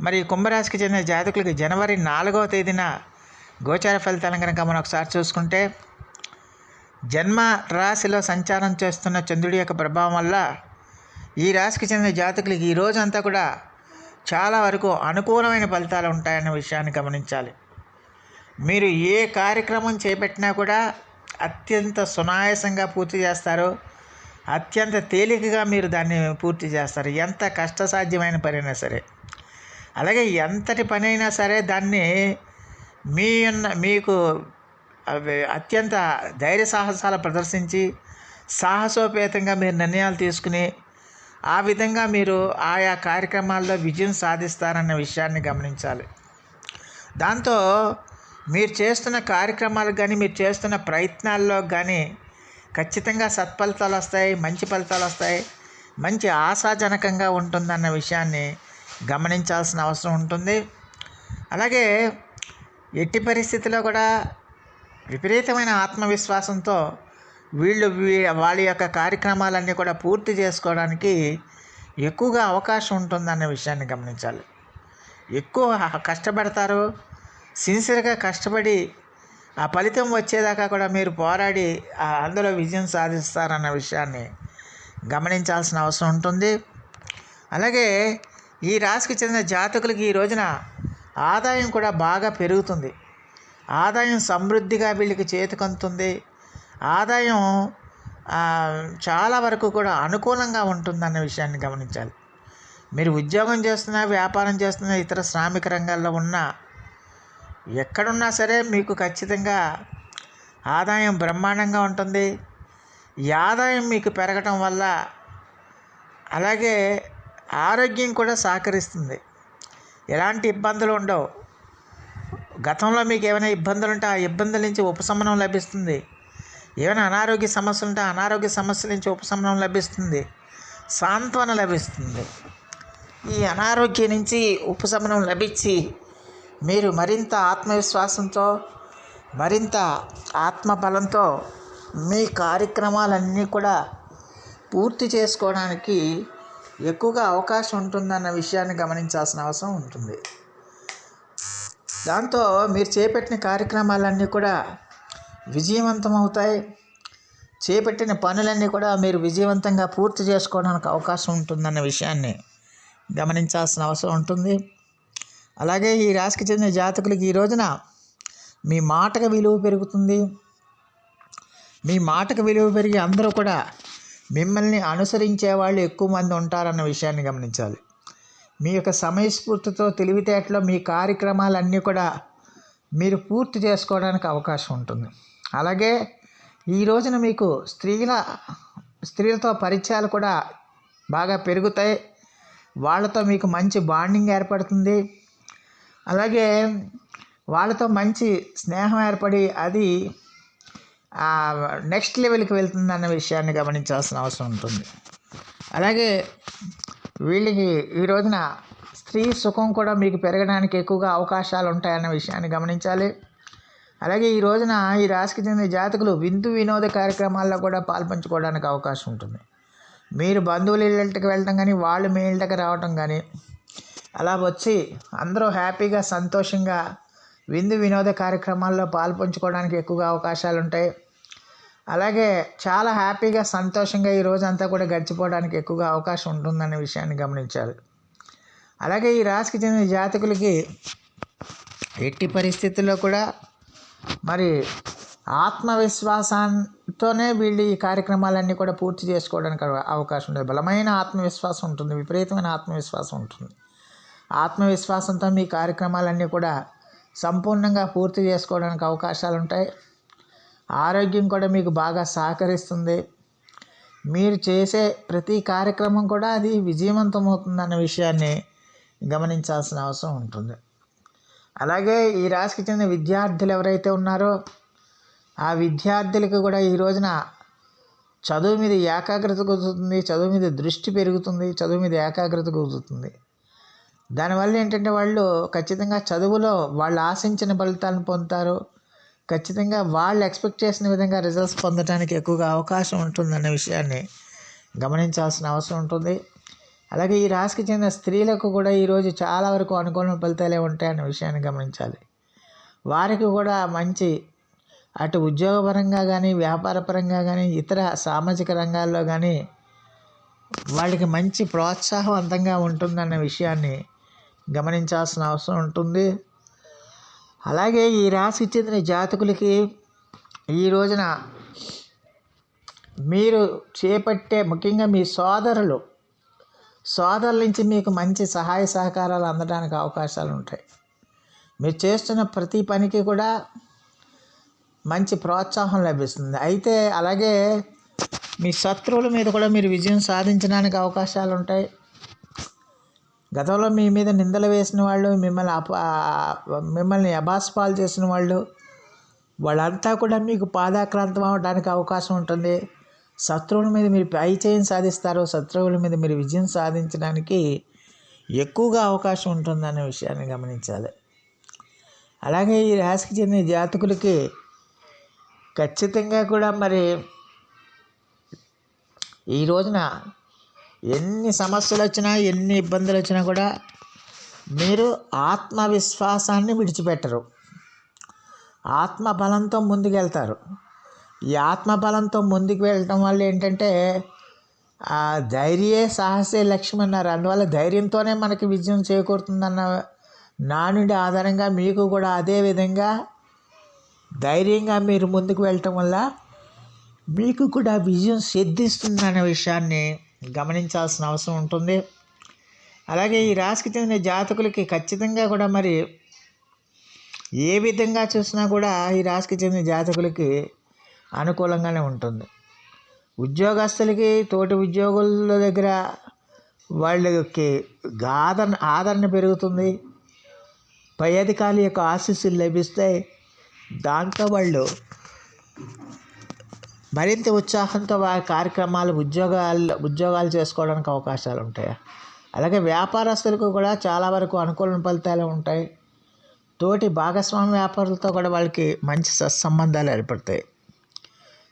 మరి కుంభరాశికి చెందిన జాతకులకి జనవరి నాలుగవ తేదీన గోచార ఫలితాలను కనుక మనం ఒకసారి చూసుకుంటే జన్మ రాశిలో సంచారం చేస్తున్న చంద్రుడి యొక్క ప్రభావం వల్ల ఈ రాశికి చెందిన జాతకులకి ఈ రోజంతా కూడా చాలా వరకు అనుకూలమైన ఫలితాలు ఉంటాయన్న విషయాన్ని గమనించాలి. మీరు ఏ కార్యక్రమం చేపట్టినా కూడా అత్యంత సునాయాసంగా పూర్తి చేస్తారు. అత్యంత తేలికగా మీరు దాన్ని పూర్తి చేస్తారు. ఎంత కష్టసాధ్యమైన పనైనా సరే. అలాగే ఎంతటి పనైనా సరే దాన్ని మీ ఉన్న మీకు అవి అత్యంత ధైర్య సాహసాలు ప్రదర్శించి సాహసోపేతంగా మీరు నిర్ణయాలు తీసుకుని ఆ విధంగా మీరు ఆయా కార్యక్రమాల్లో విజయం సాధిస్తారన్న విషయాన్ని గమనించాలి. దాంతో మీరు చేస్తున్న కార్యక్రమాలకు కానీ మీరు చేస్తున్న ప్రయత్నాల్లో కానీ ఖచ్చితంగా సత్ఫలితాలు వస్తాయి మంచి ఫలితాలు వస్తాయి మంచి ఆశాజనకంగా ఉంటుందన్న విషయాన్ని గమనించాల్సిన అవసరం ఉంటుంది. అలాగే ఎట్టి పరిస్థితిలో కూడా విపరీతమైన ఆత్మవిశ్వాసంతో వీళ్ళు వీ- వాళ్ళ యొక్క కార్యక్రమాలన్నీ కూడా పూర్తి చేసుకోవడానికి ఎక్కువగా అవకాశం ఉంటుందన్న విషయాన్ని గమనించాలి. ఎక్కువ కష్టపడతారు. సిన్సియర్గా కష్టపడి ఆ ఫలితం వచ్చేదాకా కూడా మీరు పోరాడి ఆ అందులో విజయం సాధిస్తారన్న విషయాన్ని గమనించాల్సిన అవసరం ఉంటుంది. అలాగే ఈ రాశికి చెందిన జాతకులకి ఈ రోజున ఆదాయం కూడా బాగా పెరుగుతుంది. ఆదాయం సమృద్ధిగా వీళ్ళకి చేతికందుతుంది ఆదాయం చాలా వరకు కూడా అనుకూలంగా ఉంటుందన్న విషయాన్ని గమనించాలి. మీరు ఉద్యోగం చేస్తున్నా వ్యాపారం చేస్తున్నా ఇతర శ్రామిక రంగాల్లో ఉన్నా ఎక్కడున్నా సరే మీకు ఖచ్చితంగా ఆదాయం బ్రహ్మాండంగా ఉంటుంది. ఈ ఆదాయం మీకు పెరగటం వల్ల అలాగే ఆరోగ్యం కూడా సహకరిస్తుంది. ఎలాంటి ఇబ్బందులు ఉండవు. గతంలో మీకు ఏమైనా ఇబ్బందులు ఉంటే ఆ ఇబ్బందుల నుంచి ఉపశమనం లభిస్తుంది. ఏమైనా అనారోగ్య సమస్యలు ఉంటే అనారోగ్య సమస్యల నుంచి ఉపశమనం లభిస్తుంది. సాంత్వన లభిస్తుంది. ఈ అనారోగ్యం నుంచి ఉపశమనం లభించి మీరు మరింత ఆత్మవిశ్వాసంతో మరింత ఆత్మబలంతో మీ కార్యక్రమాలన్నీ కూడా పూర్తి చేసుకోవడానికి ఎక్కువగా అవకాశం ఉంటుందన్న విషయాన్ని గమనించాల్సిన అవసరం ఉంటుంది. దాంతో మీరు చేపట్టిన కార్యక్రమాలన్నీ కూడా విజయవంతం అవుతాయి చేపట్టిన పనులన్నీ కూడా మీరు విజయవంతంగా పూర్తి చేసుకోవడానికి అవకాశం ఉంటుందన్న విషయాన్ని గమనించాల్సిన అవసరం ఉంటుంది. అలాగే ఈ రాశికి చెందిన జాతకులకి ఈ రోజున మీ మాటకు విలువ పెరుగుతుంది. మీ మాటకు విలువ పెరిగి అందరూ కూడా మిమ్మల్ని అనుసరించే వాళ్ళు ఎక్కువ మంది ఉంటారన్న విషయాన్ని గమనించాలి. మీ యొక్క సమయస్ఫూర్తితో తెలివితేటలో మీ కార్యక్రమాలన్నీ కూడా మీరు పూర్తి చేసుకోవడానికి అవకాశం ఉంటుంది. అలాగే ఈ రోజున మీకు స్త్రీల స్త్రీలతో పరిచయాలు కూడా బాగా పెరుగుతాయి. వాళ్ళతో మీకు మంచి బాండింగ్ ఏర్పడుతుంది. అలాగే వాళ్ళతో మంచి స్నేహం ఏర్పడి అది నెక్స్ట్ లెవెల్కి వెళ్తుంది అన్న విషయాన్ని గమనించాల్సిన అవసరం ఉంటుంది. అలాగే వీళ్ళకి ఈ రోజున స్త్రీ సుఖం కూడా మీకు పెరగడానికి ఎక్కువగా అవకాశాలు ఉంటాయన్న విషయాన్ని గమనించాలి. అలాగే ఈ రోజున ఈ రాశికి చెందిన జాతకులు విందు వినోద కార్యక్రమాల్లో కూడా పాల్పంచుకోవడానికి అవకాశం ఉంటుంది. మీరు బంధువుల ఇళ్ళకి వెళ్ళటం కానీ వాళ్ళు మీ ఇళ్ళకి రావటం కానీ అలా వచ్చి అందరూ హ్యాపీగా సంతోషంగా విందు వినోద కార్యక్రమాల్లో పాల్పంచుకోవడానికి ఎక్కువగా అవకాశాలు ఉంటాయి అలాగే చాలా హ్యాపీగా సంతోషంగా ఈ రోజంతా కూడా గడిచిపోవడానికి ఎక్కువగా అవకాశం ఉంటుందనే విషయాన్ని గమనించాలి. అలాగే ఈ రాశికి చెందిన జాతకులకి ఎట్టి పరిస్థితుల్లో కూడా మరి ఆత్మవిశ్వాసంతోనే వీళ్ళు ఈ కార్యక్రమాలన్నీ కూడా పూర్తి చేసుకోవడానికి అవ- అవకాశం ఉంటుంది బలమైన ఆత్మవిశ్వాసం ఉంటుంది విపరీతమైన ఆత్మవిశ్వాసం ఉంటుంది. ఆత్మవిశ్వాసంతో మీ కార్యక్రమాలన్నీ కూడా సంపూర్ణంగా పూర్తి చేసుకోవడానికి అవకాశాలు ఉంటాయి ఆరోగ్యం కూడా మీకు బాగా సహకరిస్తుంది. మీరు చేసే ప్రతి కార్యక్రమం కూడా అది విజయవంతం అవుతుందన్న విషయాన్ని గమనించాల్సిన అవసరం ఉంటుంది. అలాగే ఈ రాశికి చెందిన విద్యార్థులు ఎవరైతే ఉన్నారో ఆ విద్యార్థులకు కూడా ఈ రోజున చదువు మీద ఏకాగ్రత కుదురుతుంది చదువు మీద దృష్టి పెరుగుతుంది చదువు మీద ఏకాగ్రత కుదురుతుంది. దానివల్ల ఏంటంటే వాళ్ళు ఖచ్చితంగా చదువులో వాళ్ళు ఆశించిన ఫలితాలను పొందుతారు. ఖచ్చితంగా వాళ్ళు ఎక్స్పెక్ట్ చేసిన విధంగా రిజల్ట్స్ పొందడానికి ఎక్కువగా అవకాశం ఉంటుందన్న విషయాన్ని గమనించాల్సిన అవసరం ఉంటుంది. అలాగే ఈ రాశికి చెందిన స్త్రీలకు కూడా ఈరోజు చాలా వరకు అనుకూల ఫలితాలే ఉంటాయన్న విషయాన్ని గమనించాలి. వారికి కూడా మంచి అటు ఉద్యోగపరంగా కానీ వ్యాపారపరంగా కానీ ఇతర సామాజిక రంగాల్లో కానీ వాళ్ళకి మంచి ప్రోత్సాహవంతంగా ఉంటుందన్న విషయాన్ని గమనించాల్సిన అవసరం ఉంటుంది. అలాగే ఈ రాశికి చెందిన జాతకులకి ఈ రోజున మీరు చేపట్టే ముఖ్యంగా మీ సోదరులు సోదరుల నుంచి మీకు మంచి సహాయ సహకారాలు అందడానికి అవకాశాలు ఉంటాయి. మీరు చేస్తున్న ప్రతి పనికి కూడా మంచి ప్రోత్సాహం లభిస్తుంది. అయితే అలాగే మీ శత్రువుల మీద కూడా మీరు విజయం సాధించడానికి అవకాశాలు ఉంటాయి. గతంలో మీ మీద నిందలు వేసిన వాళ్ళు మిమ్మల్ని అప మిమ్మల్ని అబాస్పాలు చేసిన వాళ్ళు వాళ్ళంతా కూడా మీకు పాదాక్రాంతం అవడానికి అవకాశం ఉంటుంది. శత్రువుల మీద మీరు పై చేయం సాధిస్తారు. శత్రువుల మీద మీరు విజయం సాధించడానికి ఎక్కువగా అవకాశం ఉంటుందనే విషయాన్ని గమనించాలి. అలాగే ఈ రాశికి చెందిన జాతకులకి ఖచ్చితంగా కూడా మరి ఈ రోజున ఎన్ని సమస్యలు వచ్చినా ఎన్ని ఇబ్బందులు వచ్చినా కూడా మీరు ఆత్మవిశ్వాసాన్ని విడిచిపెట్టరు. ఆత్మబలంతో ముందుకెళ్తారు. ఈ ఆత్మబలంతో ముందుకు వెళ్ళటం వల్ల ఏంటంటే ఆ ధైర్యే సాహసే లక్ష్యం అన్నారు. అందువల్ల ధైర్యంతోనే మనకి విజయం చేకూరుతుందన్న నానుడి ఆధారంగా మీకు కూడా అదే విధంగా ధైర్యంగా మీరు ముందుకు వెళ్ళటం వల్ల మీకు కూడా విజయం సిద్ధిస్తుందనే విషయాన్ని గమనించాల్సిన అవసరం ఉంటుంది. అలాగే ఈ రాశికి చెందిన జాతకులకి ఖచ్చితంగా కూడా మరి ఏ విధంగా చూసినా కూడా ఈ రాశికి చెందిన జాతకులకి అనుకూలంగానే ఉంటుంది. ఉద్యోగస్తులకి తోటి ఉద్యోగుల దగ్గర వాళ్ళకి ఆదరణ ఆదరణ పెరుగుతుంది. పై అధికారుల యొక్క ఆశీస్సులు లభిస్తాయి. దాంతో వాళ్ళు మరింత ఉత్సాహంతో వారి కార్యక్రమాలు ఉద్యోగాలు ఉద్యోగాలు చేసుకోవడానికి అవకాశాలు ఉంటాయి? అలాగే వ్యాపారస్తులకు కూడా చాలా వరకు అనుకూల ఫలితాలు ఉంటాయి. తోటి భాగస్వామి వ్యాపారులతో కూడా వాళ్ళకి మంచి సత్సంబంధాలు ఏర్పడతాయి.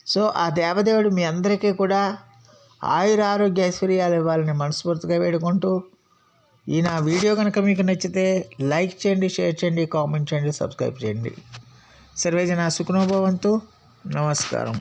సో ఆ దేవదేవుడు మీ అందరికీ కూడా ఆయుర ఆరోగ్య ఐశ్వర్యాలు ఇవ్వాలని మనస్ఫూర్తిగా వేడుకుంటూ ఈ నా వీడియో కనుక మీకు నచ్చితే లైక్ చేయండి షేర్ చేయండి కామెంట్ చేయండి సబ్స్క్రైబ్ చేయండి. సర్వేజన సుఖనోభవంతు. నమస్కారం